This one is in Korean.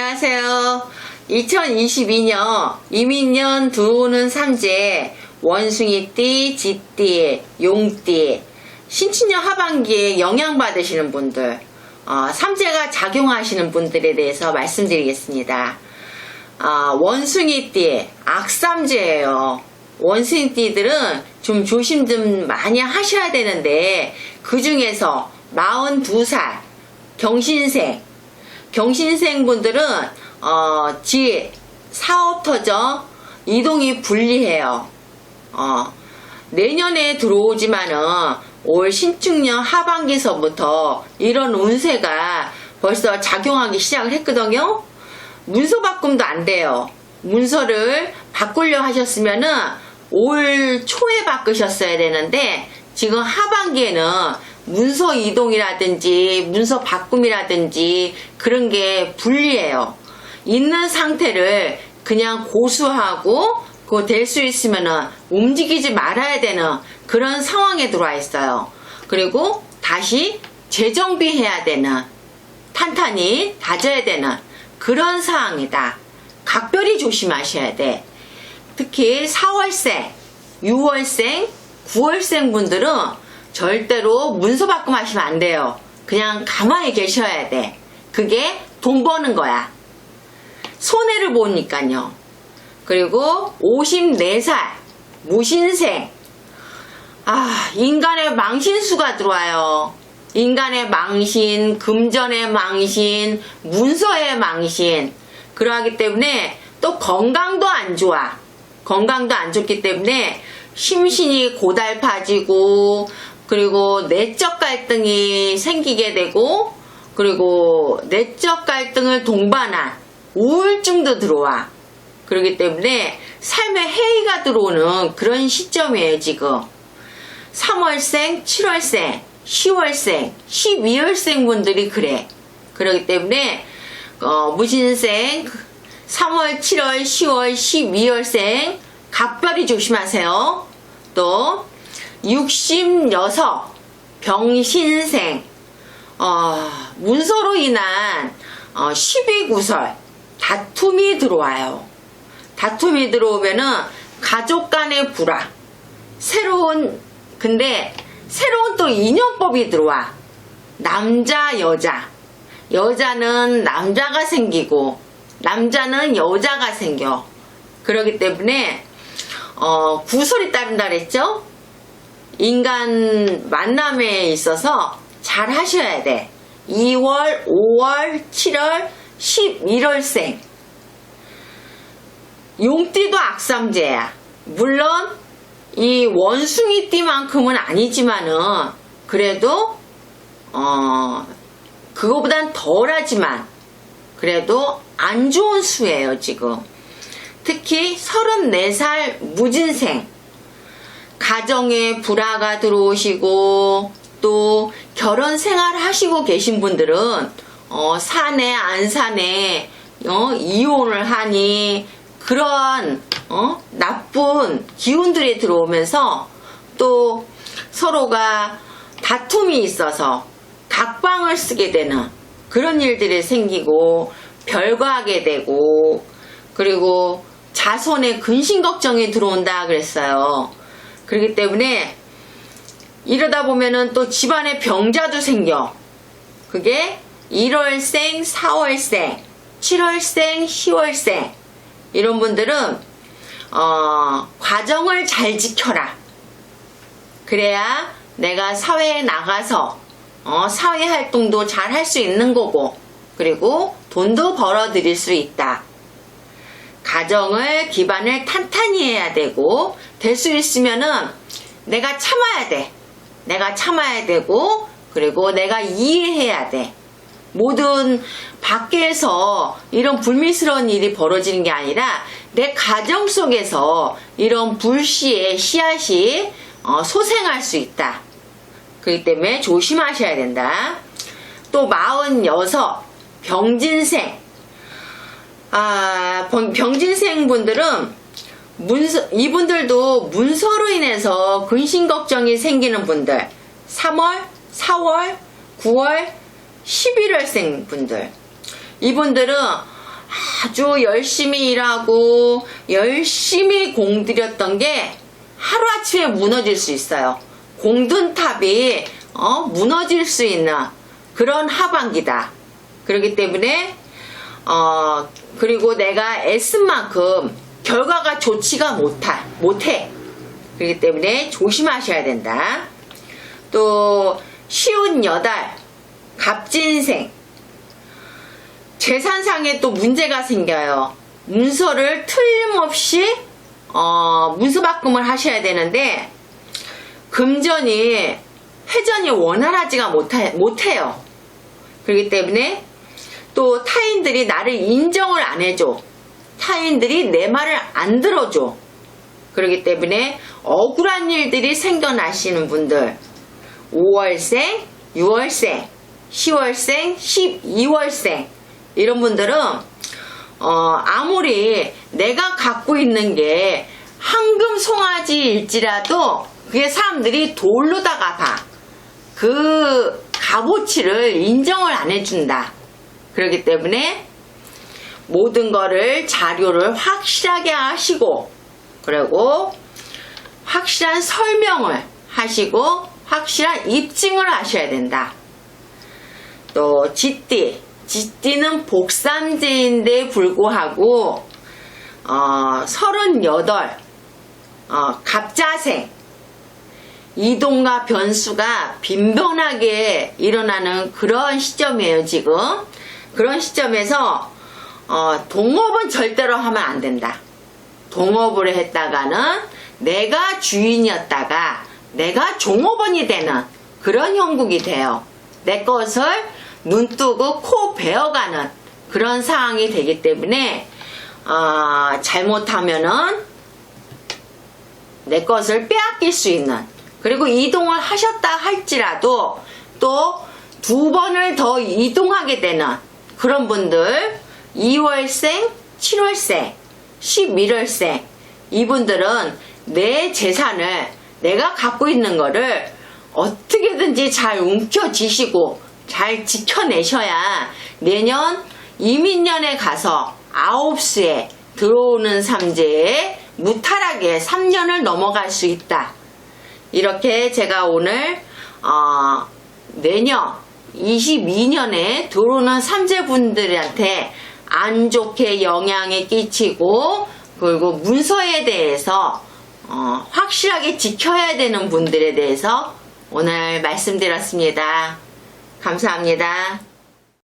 안녕하세요. 2022년 이민년 들어오는 삼재 원숭이띠, 쥐띠, 용띠 신축년 하반기에 영향받으시는 분들 어, 삼재가 작용하시는 분들에 대해서 말씀드리겠습니다. 아, 원숭이띠 악삼재예요. 원숭이띠들은 좀 조심 좀 많이 하셔야 되는데 그 중에서 42살 경신생 경신생 분들은 어, 지 사업 터져 이동이 불리해요. 어, 내년에 들어오지만은 올 신축년 하반기서부터 이런 운세가 벌써 작용하기 시작을 했거든요. 문서 바꿈도 안 돼요. 문서를 바꾸려 하셨으면은 올 초에 바꾸셨어야 되는데 지금 하반기에는 문서 이동이라든지 문서 바꿈이라든지 그런 게 불리해요. 있는 상태를 그냥 고수하고 그거 될수 있으면은 움직이지 말아야 되는 그런 상황에 들어와 있어요. 그리고 다시 재정비해야 되는 탄탄히 다져야 되는 그런 상황이다. 각별히 조심하셔야 돼. 특히 4월생, 6월생, 9월생 분들은 절대로 문서 바꿈 하시면 안 돼요. 그냥 가만히 계셔야 돼. 그게 돈 버는 거야. 손해를 보니까요. 그리고 54살, 무신생. 아, 인간의 망신수가 들어와요. 인간의 망신, 금전의 망신, 문서의 망신. 그러하기 때문에 또 건강도 안 좋아. 건강도 안 좋기 때문에 심신이 고달파지고, 그리고 내적 갈등이 생기게 되고, 그리고 내적 갈등을 동반한 우울증도 들어와. 그렇기 때문에 삶에 해이가 들어오는 그런 시점이에요, 지금. 3월생, 7월생, 10월생, 12월생 분들이 그래. 그렇기 때문에, 어, 무신생, 3월, 7월, 10월, 12월생, 각별히 조심하세요. 또, 66, 병신생, 어, 문서로 인한 어, 시비 구설, 다툼이 들어와요. 다툼이 들어오면은 가족 간의 불화, 새로운, 근데 새로운 또 인연법이 들어와. 남자, 여자. 여자는 남자가 생기고, 남자는 여자가 생겨. 그러기 때문에, 어, 구설이 따른다 그랬죠? 인간 만남에 있어서 잘 하셔야 돼. 2월, 5월, 7월, 11월생. 용띠도 악삼재야. 물론 이 원숭이띠만큼은 아니지만은 그래도 어 그거보단 덜하지만 그래도 안 좋은 수예요 지금. 특히 34살 무진생 가정에 불화가 들어오시고 또 결혼 생활 하시고 계신 분들은 어, 사내 안 사내 어, 이혼을 하니 그런 어, 나쁜 기운들이 들어오면서 또 서로가 다툼이 있어서 각방을 쓰게 되는 그런 일들이 생기고 별거하게 되고 그리고 자손의 근심 걱정이 들어온다 그랬어요. 그렇기 때문에 이러다 보면은 또 집안에 병자도 생겨. 그게 1월생, 4월생, 7월생, 10월생 이런 분들은 어, 과정을 잘 지켜라. 그래야 내가 사회에 나가서 어, 사회 활동도 잘 할 수 있는 거고 그리고 돈도 벌어 들일 수 있다. 가정을 기반을 탄탄히 해야 되고 될 수 있으면은 내가 참아야 돼. 내가 참아야 되고 그리고 내가 이해해야 돼. 모든 밖에서 이런 불미스러운 일이 벌어지는 게 아니라 내 가정 속에서 이런 불씨의 씨앗이 어, 소생할 수 있다. 그렇기 때문에 조심하셔야 된다. 또 46, 병진생. 아, 병- 병진생 분들은 문서, 이분들도 문서로 인해서 근심 걱정이 생기는 분들. 3월, 4월, 9월, 11월생 분들. 이분들은 아주 열심히 일하고 열심히 공들였던 게 하루아침에 무너질 수 있어요. 공든 탑이 어, 무너질 수 있는 그런 하반기다. 그렇기 때문에 어, 그리고 내가 애쓴 만큼 결과가 좋지가 못하, 못해. 그렇기 때문에 조심하셔야 된다. 또 쉬운 여달 갑진생 재산상에 또 문제가 생겨요. 문서를 틀림없이 어, 문서바꿈을 하셔야 되는데 금전이 회전이 원활하지가 못하, 못해요. 그렇기 때문에 또 타인들이 나를 인정을 안 해줘. 타인들이 내 말을 안 들어줘. 그렇기 때문에 억울한 일들이 생겨나시는 분들 5월생, 6월생, 10월생, 12월생 이런 분들은 어, 아무리 내가 갖고 있는 게 황금 송아지일지라도 그게 사람들이 돌로다가 봐. 그 값어치를 인정을 안 해준다. 그렇기 때문에 모든 거를 자료를 확실하게 하시고 그리고 확실한 설명을 하시고 확실한 입증을 하셔야 된다. 또 쥐띠, 쥐띠는 복삼제인데 불구하고 어, 38 어, 갑자생 이동과 변수가 빈번하게 일어나는 그런 시점이에요 지금 그런 시점에서 어, 동업은 절대로 하면 안 된다. 동업을 했다가는 내가 주인이었다가 내가 종업원이 되는 그런 형국이 돼요. 내 것을 눈 뜨고 코 베어가는 그런 상황이 되기 때문에 어, 잘못하면은 내 것을 빼앗길 수 있는 그리고 이동을 하셨다 할지라도 또 두 번을 더 이동하게 되는 그런 분들 2월생, 7월생, 11월생 이분들은 내 재산을 내가 갖고 있는 거를 어떻게든지 잘 움켜쥐시고 잘 지켜내셔야 내년 이민년에 가서 아홉수에 들어오는 삼재에 무탈하게 3년을 넘어갈 수 있다. 이렇게 제가 오늘 어, 내년 22년에 들어오는 삼재분들한테 안 좋게 영향이 끼치고 그리고 문서에 대해서 어, 확실하게 지켜야 되는 분들에 대해서 오늘 말씀드렸습니다. 감사합니다.